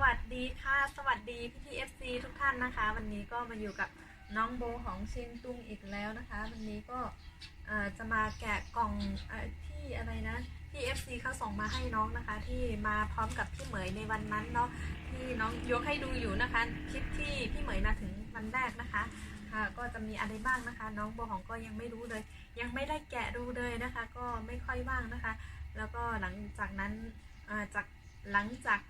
วัสดีค่ะ สวัสดีพี่พีเอฟซีทุกท่านนะคะ วันนี้ก็มาอยู่กับน้องโบของเชียงตุงอีกแล้วนะคะ วันนี้ก็จะมาแกะกล่องอที่อะไรนะที่เอฟซีเขาส่งมาให้น้องนะคะ ที่มาพร้อมกับพี่เหมยในวันนั้นเนาะที่น้องยกให้ดูอยู่นะคะคลิปที่พี่เหมยมาถึงวันแรกนะคะค่ะก็จะมีอะไรบ้างนะคะ น้องโบของก็ยังไม่รู้เลย ยังไม่ได้แกะดูเลยนะคะ ก็ไม่ค่อยว่างนะคะ แล้วก็หลังจากนั้นจากหลังจาก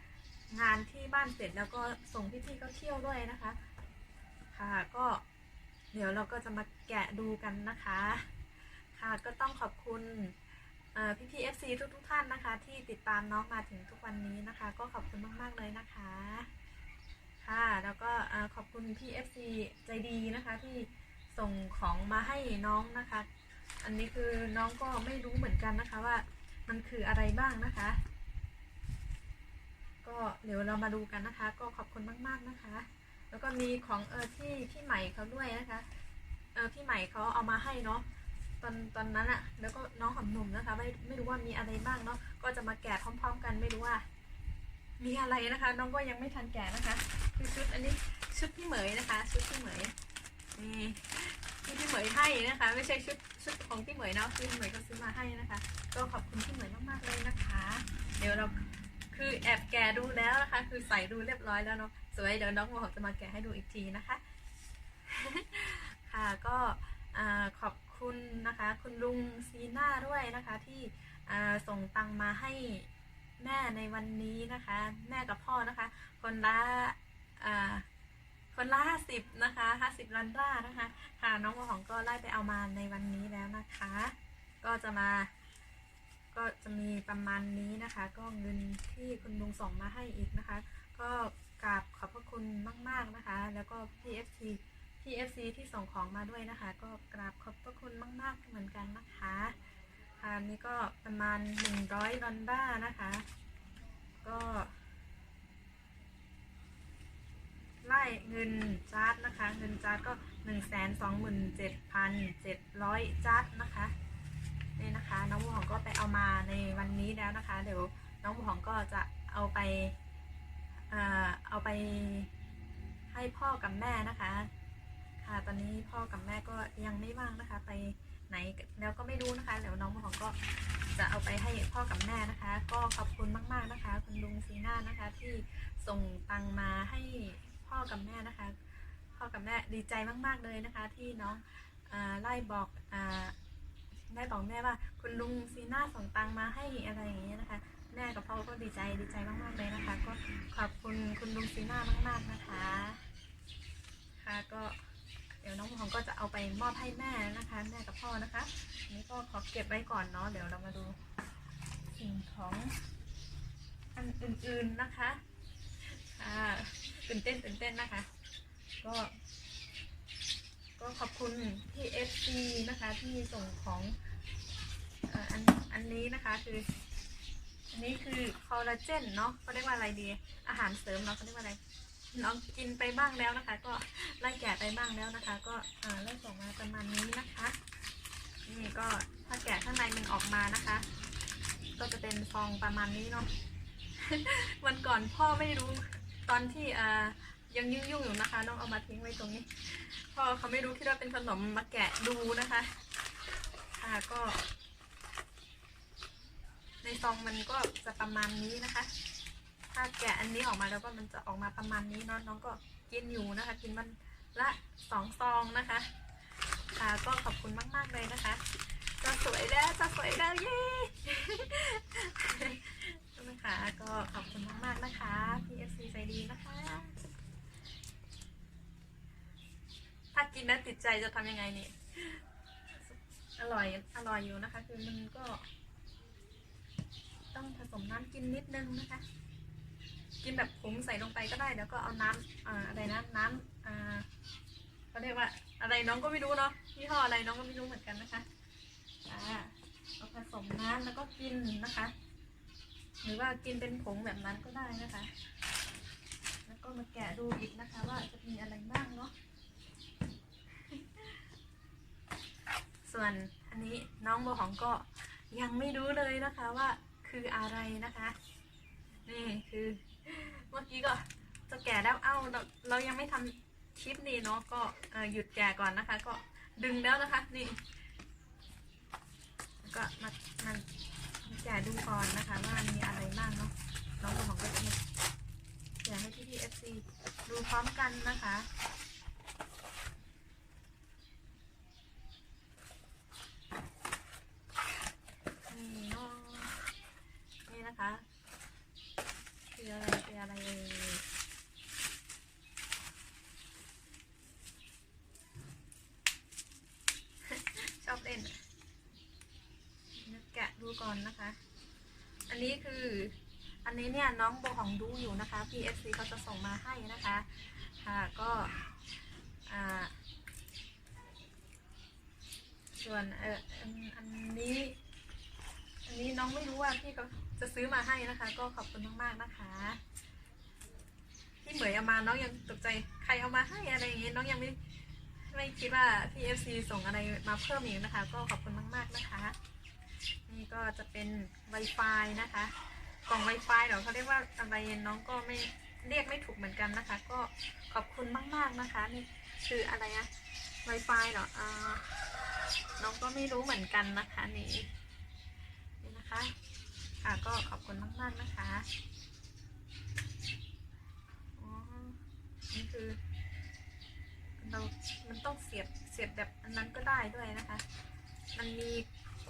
งานที่บ้านเสร็จแล้วก็ส่งพี่ๆเขาเที่ยวด้วยนะคะ ค่ะก็เดี๋ยวเราก็จะมาแกะดูกันนะคะ ค่ะก็ต้องขอบคุณเอ่พี่ๆ FC ทุกๆท่านนะคะ ที่ติดตามน้องมาถึงทุกวันนี้นะคะ ก็ขอบคุณมากๆเลยนะคะ ค่ะแล้วก็ขอบคุณพี่ FC ใจดีนะคะที่ส่งของมาให้น้องนะคะ อันนี้คือน้องก็ไม่รู้เหมือนกันนะคะว่ามันคืออะไรบ้างนะคะ ก็เดี๋ยวเรามาดูกันนะคะ ก็ขอบคุณมาก ๆนะคะ แล้วก็มีของเออที่พี่ใหม่เขาด้วยนะคะ เออพี่ใหม่เขาเอามาให้เนาะตอนตอนนั้นอะแล้วก็น้องหอมหนุ่มนะคะ ไม่ไม่รู้ว่ามีอะไรบ้างเนาะก็จะมาแกะพร้อม ๆ กันไม่รู้ว่า มีอะไรนะคะ น้องก็ยังไม่ทันแกะนะคะคือชุดอันนี้ชุดพี่เหมยนะคะ ชุดพี่เหมยนี่ที่พี่เหมยให้นะคะ ไม่ใช่ชุดชุดของพี่เหมยเนาะพี่เหมยก็ซื้อมาให้นะคะ ก็ขอบคุณพี่เหมยมากๆเลยนะคะ เดี๋ยวเรา คือแอบแกะดูแล้วนะคะ คือใส่ดูเรียบร้อยแล้วเนาะสวยเดี๋ยวน้องโมหอมจะมาแกะให้ดูอีกทีนะคะ ค่ะก็ขอบคุณนะคะ คุณลุงซีน่าด้วยนะคะ ที่ส่งตังมาให้แม่ในวันนี้นะคะ แม่กับพ่อนะคะ คนละคนละห้าสิบนะคะห้าสิบลันด้านะคะ ค่ะน้องโมหอมก็ไล่ไปเอามาในวันนี้แล้วนะคะ ก็จะมา ก็จะมีประมาณนี้นะคะ ก็เงินที่คุณลุงส่งมาให้อีกนะคะ ก็กราบขอบพระคุณมาก ๆนะคะ แล้วก็ PFC PFC ที่ส่งของมาด้วยนะคะ ก็กราบขอบพระคุณมาก ๆ เหมือนกันนะคะอันนี้ก็ประมาณ 100ดอลลาร์นะคะ ก็ไล่เงินจาร์ดนะคะ เงินจาร์ดก็ 127,700จาร์ดนะคะ นี่นะคะน้องหมูหองก็ไปเอามาในวันนี้แล้วนะคะ เดี๋ยวน้องหมูหองก็จะเอาไปเอ่อเอาไปให้พ่อกับแม่นะคะ ค่ะตอนนี้พ่อกับแม่ก็ยังไม่ว่างนะคะ ไปไหนแล้วก็ไม่รู้นะคะเดี๋ยวน้องหมูหองก็จะเอาไปให้พ่อกับแม่นะคะ ก็ขอบคุณมากๆนะคะ คุณลุงซีน่านะคะ ที่ส่งตังมาให้พ่อกับแม่นะคะ พ่อกับแม่ดีใจมาก ๆเลยนะคะ ที่น้องอ่าไล่บอกอ่าแม่บอกแม่ว่า คุณลุงซีน่าส่งตังมาให้อะไรอย่างเงี้ยนะคะ แม่กับพ่อก็ดีใจดีใจมากๆเลยนะคะ ก็ขอบคุณคุณลุงซีน่ามากๆนะคะ ค่ะก็เดี๋ยวน้องหอมก็จะเอาไปมอบให้แม่นะคะ แม่กับพ่อนะคะอันนี้ก็ขอเก็บไว้ก่อนเนาะเดี๋ยวเรามาดูสิ่งของอันอื่นๆนะคะค่ะตื่นเต้นตื่นเต้นนะคะ ก็ ก็ขอบคุณที่ FC นะคะที่ส่งของอันอันนี้นะคะคือ อันนี้คือคอลลาเจนเนาะเขาเรียกว่าอะไรดี อาหารเสริมเนาะเขาเรียกว่าอะไรน้องกินไปบ้างแล้วนะคะ ก็ไล่แกะไปบ้างแล้วนะคะ ก็อ่าไล่ส่งมาประมาณนี้นะคะนี่ก็ถ้าแกะข้างในมันออกมานะคะ ก็จะเป็นฟองประมาณนี้เนาะวันก่อนพ่อไม่รู้ตอนที่อ่า ยังยุ่งๆอยู่นะคะน้องเอามาทิ้งไว้ตรงนี้พอเขาไม่รู้คิดว่าเป็นขนมมาแกะดูนะคะค่ะก็ ในซองมันก็จะประมาณนี้นะคะ ถ้าแกะอันนี้ออกมาแล้วก็มันจะออกมาประมาณนี้เนาะน้องก็กินอยู่นะคะ กินมันละสองซองนะคะค่ะก็ขอบคุณมาก ๆ เลยนะคะจะสวยแล้วจะสวยแล้วเย้นะคะก็ขอบคุณมาก ๆ นะคะ PFC ใจดีนะคะ ถ้า กินแล้วติดใจจะทำยังไงนี่ อร่อย อร่อยอยู่นะคะ คือมันก็ ต้องผสมน้ำกินนิดนึงนะคะ กินแบบผงใส่ลงไปก็ได้ แล้วก็เอาน้ำอ่าอะไรนะ น้ำอ่าเขาเรียกว่า อะไรน้องก็ไม่รู้เนาะยี่ห้ออะไรน้องก็ไม่รู้เหมือนกันนะคะอ่าเอาผสมน้ำแล้วก็กินนะคะ หรือว่ากินเป็นผงแบบนั้นก็ได้นะคะ แล้วก็มาแกะดูอีกนะคะ ว่าจะมีอะไรบ้างเนาะ ส่วนอันนี้น้องโบหองก็ยังไม่รู้เลยนะคะว่าคืออะไรนะคะ นี่คือเมื่อกี้ก็จะแก่แล้วเอ้าเราเรายังไม่ทำคลิปนี้เนาะก็หยุดแก่ก่อนนะคะ ก็ดึงแล้วนะคะนี่แล้วก็มามันแก่ดูก่อนนะคะว่ามีอะไรบ้างเนาะน้องของก็จะมาแก่ให้พี่พีเอฟซีดูพร้อมกันนะคะ นี่เนาะนี่นะคะคืออะไรคืออะไรเอ่ยชอบเล่นนึกแกะดูก่อนนะคะ อันนี้คือ อั นนี้เนี่ยน้องโบของดูอยู่นะคะ PFC เขาจะส่งมาให้นะคะ ค่ะก็อ่าส่วนเอออันนี้อันนี้น้องไม่รู้ว่าพี่เขาจะซื้อมาให้นะคะ ก็ขอบคุณมากๆนะคะที่เหมยเอามาน้องยังตกใจใครเอามาให้อะไรอย่างเงี้ยน้องยังไม่ไม่คิดว่าพี่เอฟซีส่งอะไรมาเพิ่มอีกนะคะ ก็ขอบคุณมาก ๆนะคะ นี่ก็จะเป็น Wi-Fi นะคะ กล่อง Wi-Fi เดี๋ยวเขาเรียกว่าอะไรน้องก็ไม่เรียกไม่ถูกเหมือนกันนะคะ ก็ขอบคุณมาก ๆนะคะ นี่คืออะไรอะ Wi-Fi เหรออ่าน้องก็ไม่รู้เหมือนกันนะคะนี่นี่นะคะ ค่ะก็ขอบคุณมากๆนะคะอ๋อนี่คือเรา มันต้องเสียบ เสียบแบบอันนั้นก็ได้ด้วยนะคะ มันมี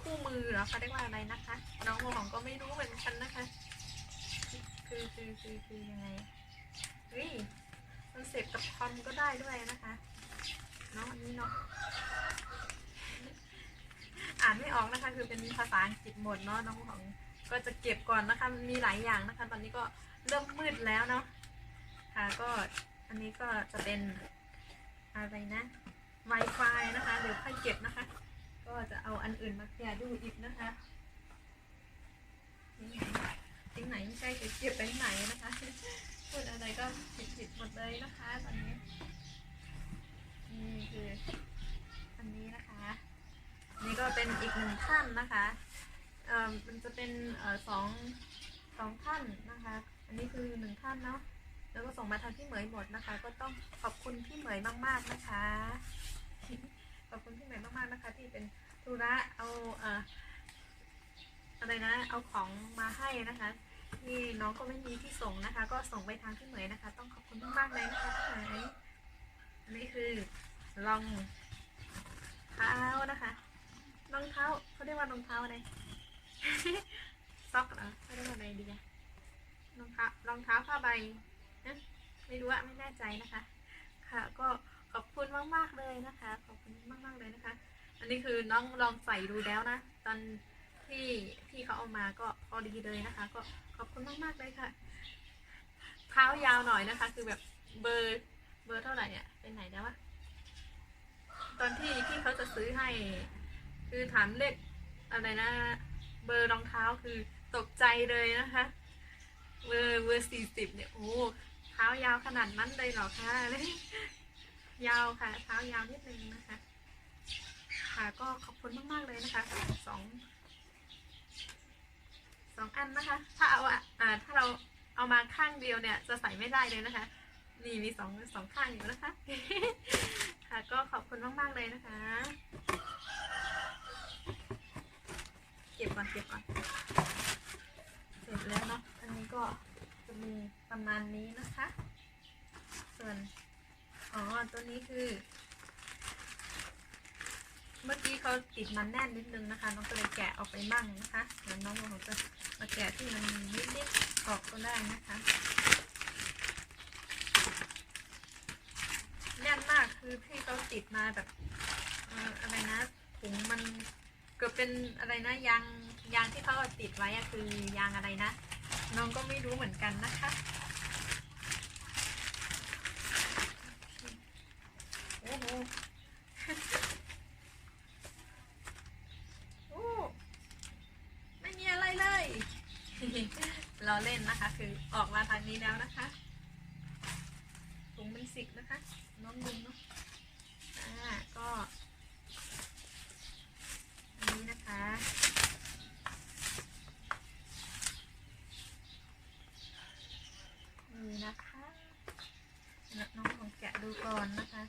คู่มือเหรอเขาเรียกว่าอะไรนะคะ น้องของก็ไม่รู้เหมือนกันนะคะ คือคือคือคือยังไงเฮ้ยมันเสียบกับคอมก็ได้ด้วยนะคะเนาะอันนี้เนาะอ่านไม่ออกนะคะ คือเป็นภาษาอังกฤษหมดเนาะน้องของก็จะเก็บก่อนนะคะมีหลายอย่างนะคะ ตอนนี้ก็เริ่มมืดแล้วเนาะค่ะก็อันนี้ก็จะเป็นอะไรนะ Wi-Fi นะคะเดี๋ยวค่อยเก็บนะคะ ก็จะเอาอันอื่นมาแกะดูอีกนะคะทิ้งไหน ทิ้งไหนไม่ใช่เก็บไปไหนนะคะพูดอะไรก็ผิดผิดหมดเลยนะคะตอนนี้นี่คืออันนี้นะคะนี่ก็เป็นอีกหนึ่งท่านนะคะเอ่อมันจะเป็นเอ่อสองสองท่านนะคะ อันนี้คือหนึ่งท่านเนาะแล้วก็ส่งมาทางพี่เหมยหมดนะคะ ก็ต้องขอบคุณพี่เหมยมาก ๆนะคะ ขอบคุณพี่เหมยมากๆนะคะ ที่เป็นธุระเอาเอ่อ อะไรนะ เอาของมาให้นะคะที่น้องก็ไม่มีที่ส่งนะคะ ก็ส่งไปทางพี่เหมยนะคะ ต้องขอบคุณมากๆเลยนะคะพี่เหมยอันนี้คือลองเท้านะคะรองเท้าเขาเรียกว่ารองเท้าอะไรซอกเหรอเขาเรียกว่าอะไรดีอะรองเท้ารองเท้าผ้าใบนะไม่รู้อะไม่แน่ใจนะคะ ค่ะ ก็ขอบคุณมากๆเลยนะคะ ขอบคุณมากๆเลยนะคะ อันนี้คือน้องลองใส่ดูแล้วนะ ตอน ที่ที่เขาเอามาก็พอดีเลยนะคะ ก็ขอบคุณมากๆเลยค่ะ เท้ายาวหน่อยนะคะ คือแบบเบอร์เบอร์เท่าไหร่เนี่ยเป็นไหนแล้ววะตอนที่ที่เขาจะซื้อให้ คือถามเลขอะไรนะ เบอร์รองเท้าคือตกใจเลยนะคะ เบอร์เบอร์สี่สิบเนี่ยโอ้เท้ายาวขนาดนั้นเลยเหรอคะเลยยาวค่ะ เท้ายาวนิดนึงนะคะ ค่ะก็ขอบคุณมาก ๆ เลยนะคะสอง สองอันนะคะ ถ้าเอาอ่าถ้าเราเอามาข้างเดียวเนี่ยจะใส่ไม่ได้เลยนะคะ นี่มีสองสองข้างอยู่นะคะ ค่ะก็ขอบคุณมากๆเลยนะคะ เก็บก่อนเก็บก่อน เสร็จแล้วเนาะ อันนี้ก็จะมีประมาณนี้นะคะ ส่วน อ๋อ ตัวนี้คือ เขาติดมันแน่นนิดนึงนะคะ น้องก็เลยแกะออกไปมั่งนะคะเดี๋ยวน้องผมจะมาแกะที่มันนิดๆออกก็ได้นะคะ แน่นมากคือที่เขาติดมาแบบอออะไรนะถุงมันเกือบเป็นอะไรนะยางยางที่เขาติดไว้คือ ยางอะไรนะ น้องก็ไม่รู้เหมือนกันนะคะโอ้โห โอ้ไม่มีอะไรเลย เราเล่นนะคะ คือออกมาทางนี้แล้วนะคะถุงมัน สิกนะคะน้องลุงเนาะอ่าก็อันนี้นะคะนี่นะแล้วน้องของแกะดูก่อนนะคะ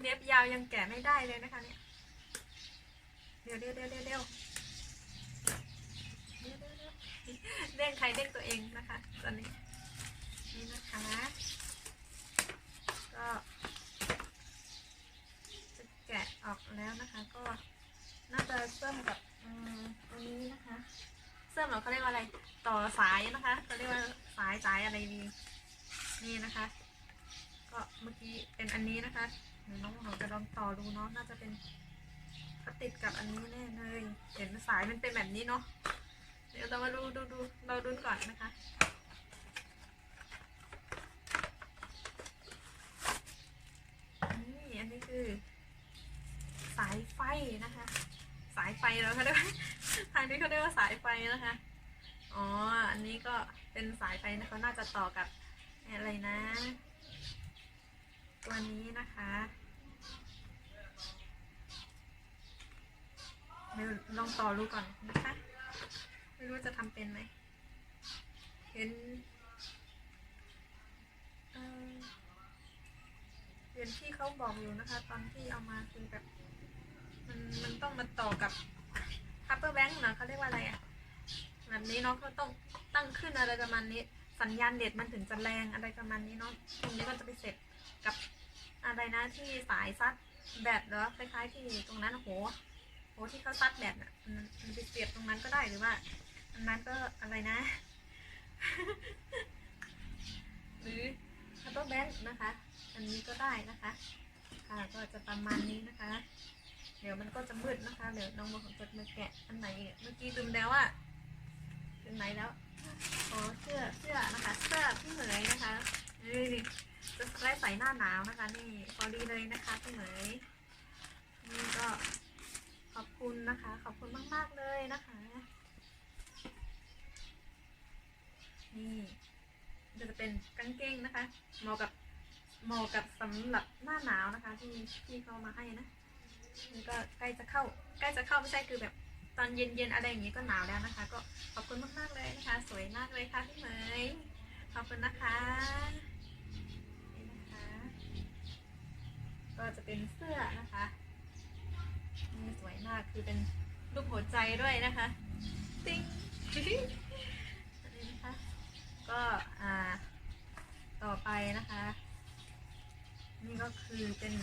เล็บยาวยังแกะไม่ได้เลยนะคะเนี่ยเดี๋ยวเดี๋ยวเดี๋ยวเดี๋ยวเดี๋ยวเดี๋ยวเดี๋ยวเดี๋ยว เด้งใครเด้งตัวเองนะคะ ตอนนี้นี่นะคะ ก็จะแกะออกแล้วนะคะ ก็น่าจะเชื่อมกับอืตรงนี้นะคะเชื่อมเหรอเขาเรียกว่าอะไรต่อสายนะคะเขาเรียกว่าสายสายอะไรดีนี่นะคะ ก็เมื่อกี้เป็นอันนี้นะคะน้องหนูจะลองต่อดูเนาะน่าจะเป็นก็ติดกับอันนี้แน่เลย เห็นสายมันเป็นแบบนี้เนาะ ดี๋ยวเรามาดูดูดูเราดูก่อนนะคะนี่อันนี้คือ สายไฟนะคะ สายไฟแล้วเขาเรียกว่าทางนี้เขาเรียกว่าสายไฟนะคะ อ๋อ อันนี้ก็เป็นสายไฟนะเขาน่าจะต่อกับอะไรนะ ตัวนี้นะคะเดี๋ยวลองต่อดูก่อนนะคะ ไม่รู้จะทำเป็นไหม เห็นเอ่อเห็นที่เขาบอกอยู่นะคะ ตอนที่เอามาคือแบบ มันมันต้องมาต่อกับ power bank นะเขาเรียกว่าอะไรอะแบบนี้เนาะก็ต้องตั้งขึ้นอะไรประมาณนี้ สัญญาณเน็ตมันถึงจะแรงอะไรประมาณนี้เนาะตรงนี้ก็จะไปเสร็จกับอะไรนะที่สายซัดแบตเหรอคล้ายๆที่ตรงนั้นโหโหที่เขาซัดแบตอะมันไปเสียบตรงนั้นก็ได้หรือว่า นนั้นก็อะไรนะ หรือ power bank นะคะ อันนี้ก็ได้นะคะค่ะก็จะประมาณนี้นะคะ เดี๋ยวมันก็จะมืดนะคะ เดี๋ยวน้องโมของจะมาแกะอันไหนเมื่อกี้ลืมแล้วว่าถึงไหนแล้วอ๋อเสื้อเสื้อนะคะเสื้อพี่เหมยนะคะนี่จะไล่ใส่หน้าหนาวนะคะ นี่พอดีเลยนะคะพี่เหมยนี่ก็ขอบคุณนะคะ ขอบคุณมาก ๆ เลยนะคะ นี่ก็จะเป็นกางเกงนะคะเหมาะกับเหมาะกับสำหรับหน้าหนาวนะคะ ที่ที่เขามาให้นะนี่ก็ใกล้จะเข้า ใกล้จะเข้าไม่ใช่คือแบบตอนเย็นๆอะไรอย่างนี้ก็หนาวแล้วนะคะ ก็ขอบคุณมากๆเลยนะคะ สวยมากเลยค่ะพี่เหมยขอบคุณนะคะนี่นะคะ ก็จะเป็นเสื้อนะคะนี่สวยมากคือเป็นรูปหัวใจด้วยนะคะ ติ๊ง ก็อ่าต่อไปนะคะ นี่ก็คือเป็น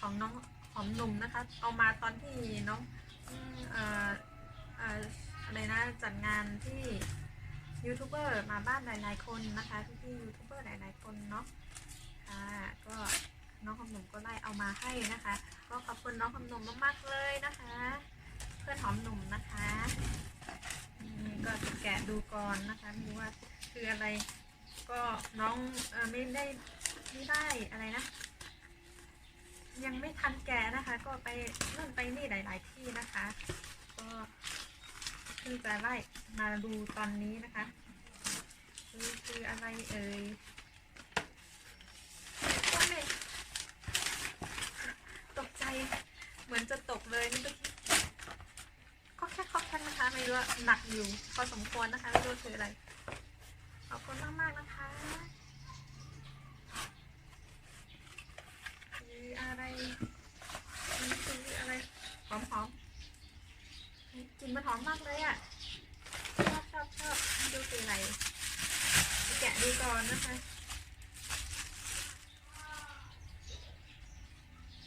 ของน้องหอมหนุ่มนะคะ เอามาตอนที่น้องเอ่อเอ่ออะไรนะจัดงานที่ยูทูบเบอร์มาบ้านหลายๆคนนะคะที่ที่ยูทูบเบอร์หลายๆคนเนาะค่ะก็น้องหอมหนุ่มก็ได้เอามาให้นะคะ ก็ขอบคุณน้องหอมหนุ่มมากๆเลยนะคะ เพื่อนหอมหนุ่มนะคะนี่ก็แกะดูก่อนนะคะไม่รู้ว่า คืออะไร ก็น้องอไม่ได้ไม่ได้อะไรนะ ยังไม่ทันแกะนะคะ ก็ไปนู่นไปนี่หลาย ๆ ที่นะคะ ก็เพิ่งจะไล่มาดูตอนนี้นะคะคือคืออะไรเอ่ยก็ไม่ตกใจเหมือนจะตกเลยนี่ก็แค่คอกแค่นะคะไม่รู้ว่าหนักอยู่พอสมควรนะคะไม่รู้คืออะไร คุณมากมากๆนะคะคืออะไรมันคืออะไร หอมหอมๆกลิ่นมันหอมมากเลยอะ ชอบชอบชอบดูคืออะไร แกะดูก่อนนะคะ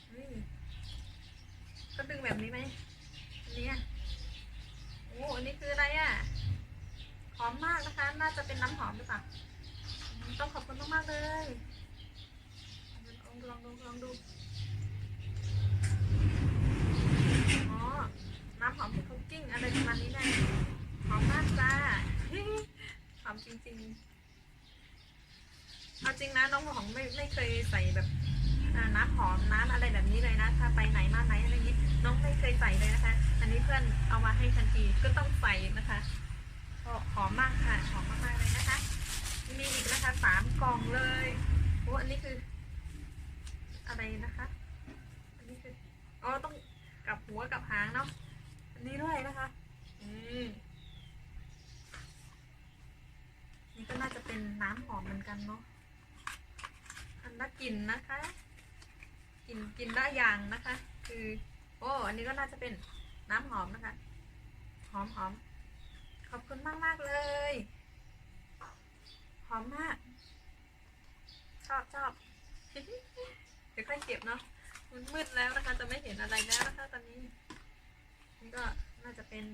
เฮ้ยก็ดึงแบบนี้ไหมอันนี้อะโอ้อันนี้คืออะไรอะ หอมมากนะคะ น่าจะเป็นน้ำหอ มหรือเปล่าต้องขอบคุณมากๆเลยลองดูลองดูลองดูอ๋อน้ำหอมคุกกิ้งอะไรประมาณนี้แน่หอมมากจ้าหอมจริงๆเอาจริงนะน้องหอมไม่ไม่เคยใส่แบบน้ำหอมน้ำอะไรแบบนี้เลยนะ ถ้าไปไหนมาไหนอะไรอย่างนี้น้องไม่เคยใส่เลยนะคะ อันนี้เพื่อนเอามาให้ทันทีก็ต้องใส่นะคะ็หอมมากค่ะหอมมากๆเลยนะคะ มีอีกนะคะสามกล่องเลยโอ้อันนี้คือ อะไรนะคะ อันนี้คืออ๋อต้องกับหัวกับหางเนาะอันนี้ด้วยนะคะ อืมนี่ก็น่าจะเป็นน้ำหอมเหมือนกันเนาะอันละกลิ่นนะคะกลิ่นกินได้อย่างนะคะ คือ โอ้อันนี้ก็น่าจะเป็นน้ำหอมนะคะ หอมหอม ขอบคุณมากมากเลยหอมมาก ชอบชอบเดี๋ยวค่อยเก็บเนาะมันมืดแล้วนะคะ จะไม่เห็นอะไรแล้วนะคะตอนนี้ นี่ก็น่าจะเป็น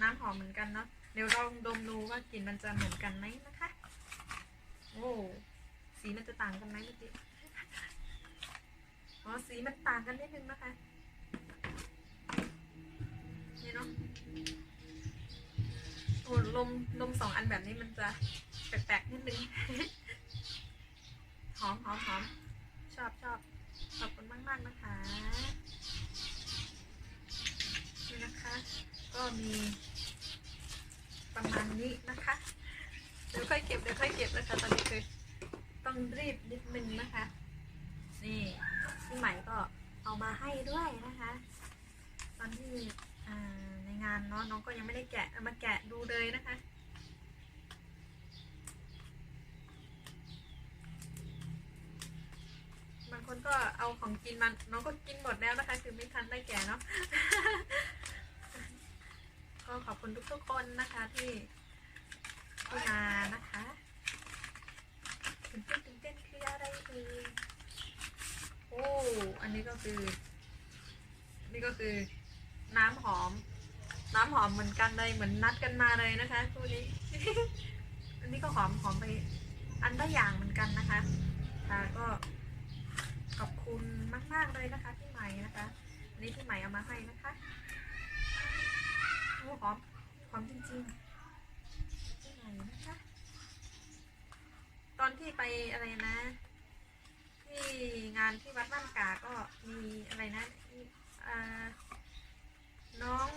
น้ำหอมเหมือนกันเนาะเดี๋ยวลองดมดูว่ากลิ่นมันจะเหมือนกันไหมนะคะ โอ้สีมันจะต่างกันไหมเมื่อกี้อ๋อสีมันต่างกันนิดนึงนะคะนี่เนาะ ลมลมสองอันแบบนี้มันจะแปลกๆนิดนึง หอมหอมหอมชอบชอบขอบคุณมากมากๆนะคะนี่นะคะ ก็มีประมาณนี้นะคะ เดี๋ยวค่อยเก็บเดี๋ยวค่อยเก็บนะคะ ตอนนี้คือต้องรีบนิดนึงนะคะ นี่พี่ใหม่ก็เอามาให้ด้วยนะคะ ตอนที่ในงานเนาะน้องก็ยังไม่ได้แกะมาแกะ บางคนก็ เอาของกินมันน้องก็กินหมดแล้วนะคะ คือไม่ทันได้แกะเนาะก็ขอบคุณทุกๆคนนะคะที่ที่มานะคะตื่นเต้นตื่นเต้นคืออะไรเอ่ยโอ้อันนี้ก็คือ นี่ก็คือ น้ำหอม น้ำหอมเหมือนกันเลยเหมือนนัดกันมาเลยนะคะคู่นี้ อันนี้ก็หอมหอมไป อันละอย่างเหมือนกันนะคะค่ะก็ มาก ๆ เลยนะคะพี่ใหม่นะคะอันนี้พี่ใหม่เอามาให้นะคะโอ้หอมหอมจริงๆพี่ใหม่นะคะ ตอนที่ไปอะไรนะ ที่งานที่วัดบ้านกาก็มีอะไรนะที่น้อง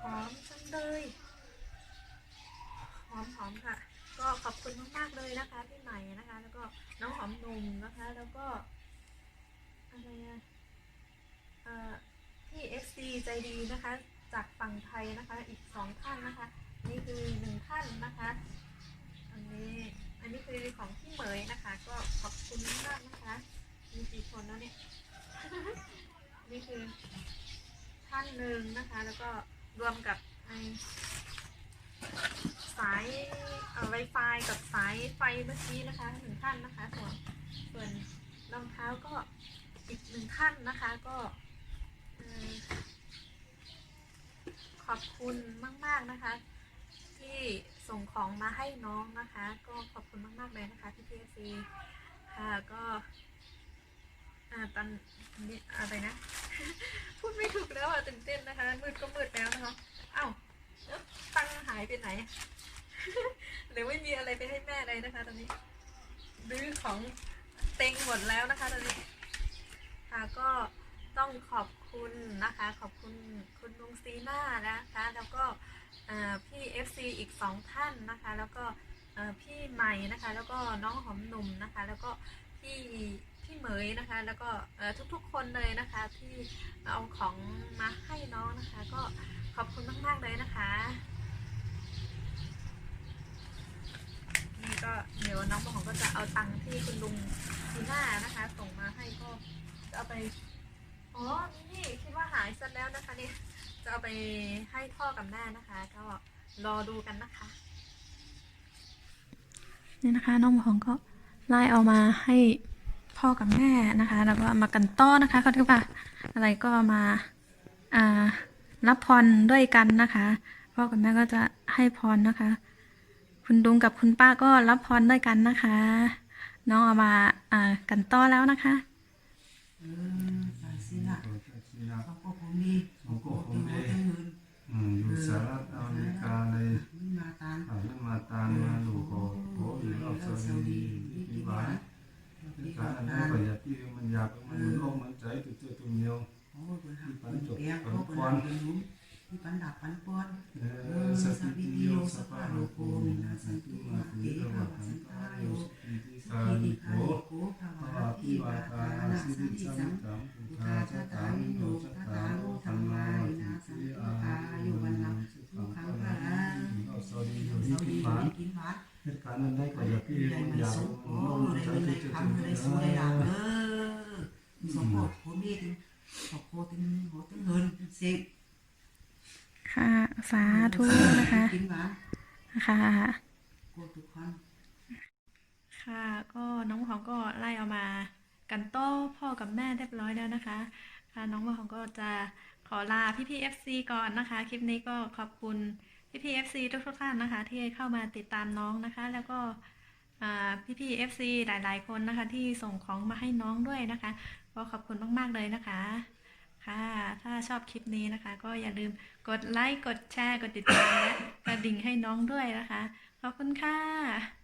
หอมจังเลยหอมหอมค่ะ ก็ขอบคุณมากๆเลยนะคะพี่ใหม่นะคะ แล้วก็น้องหอมหนุ่มนะคะ แล้วก็ อะไรนะพี่เอฟซีใจดีนะคะ จากฝั่งไทยนะคะ อีกสองท่านนะคะ นี่คือหนึ่งท่านนะคะ อันนี้อันนี้คือของพี่เหมยนะคะ ก็ขอบคุณมากนะคะ มีกี่คนแล้วเนี่ย นี่คือท่านหนึ่งนะคะ แล้วก็รวมกับสายไวไฟกับสายไฟเมื่อกี้นะคะหนึ่งท่านนะคะ ส่วนส่วนรองเท้าก็ อีกหนึ่งท่านนะคะก็ขอบคุณมาก ๆนะคะ ที่ส่งของมาให้น้องนะคะ ก็ขอบคุณมาก ๆ เลยนะคะพี่พีเอซีค่ะก็อ่าตอนนี้อะไรนะ พูดไม่ถูกแล้วอะตื่นเต้นนะคะ มืดก็มืดแล้วนะคะเอ้าแล้วตังหายไปไหนหรือไม่มีอะไรไปให้แม่เลยนะคะ ตอนนี้รื้อของเต็งหมดแล้วนะคะตอนนี้ ค่ะก็ต้องขอบคุณนะคะ ขอบคุณคุณลุงซีน่านะคะ แล้วก็เอ่อพี่ FC อีกสองท่านนะคะ แล้วก็พี่ใหม่นะคะ แล้วก็น้องหอมหนุ่มนะคะ แล้วก็พี่พี่เหมยนะคะ แล้วก็ทุกๆคนเลยนะคะที่เอาของมาให้น้องนะคะ ก็ขอบคุณมากๆเลยนะคะนี่ก็เดี๋ยวน้องของก็จะเอาตังค์ที่คุณลุงซีน่านะคะ ส่งมาให้ก็ จะเอาไป อ๋อ นี่คิดว่าหายซะแล้วนะคะเนี่ย จะเอาไปให้พ่อกับแม่นะคะ ก็รอดูกันนะคะ นี่นะคะ น้องหอมก็ไล่เอามาให้พ่อกับแม่นะคะ แล้วก็มากันต้อนะคะเขาเรียกว่าอะไรก็มาอ่ารับพรด้วยกันนะคะ พ่อกับแม่ก็จะให้พรนะคะ คุณลุงกับคุณป้าก็รับพรด้วยกันนะคะ น้องเอามาอ่ากันต้อแล้วนะคะ สายสิละชีนะเขาก็คงดีเขาก็คงดี เขาก็คงดีอืมอยู่สหรัฐอเมริกาใน ขอบโคถึงโหถึงเงินเสียค่ะ สาธุนะคะ กินหวานค่ะโกทุกคนค่ะก็น้องหอมก็ไล่เอามากันโต้พ่อกับแม่เรียบร้อยแล้วนะคะ ค่ะน้องหอมก็จะขอลาพี่พีเอฟซีก่อนนะคะ คลิปนี้ก็ขอบคุณพี่พีเอฟซีทุกๆท่านนะคะ ที่เข้ามาติดตามน้องนะคะ แล้วก็พี่พีเอฟซีหลาย ๆ คนนะคะ ที่ส่งของมาให้น้องด้วยนะคะ ก็ขอบคุณมาก ๆ เลยนะคะ ค่ะ ถ้าชอบคลิปนี้นะคะ ก็อย่าลืมกดไลค์ กดแชร์ กดติดตามและกระดิ่งให้น้องด้วยนะคะ ขอบคุณค่ะ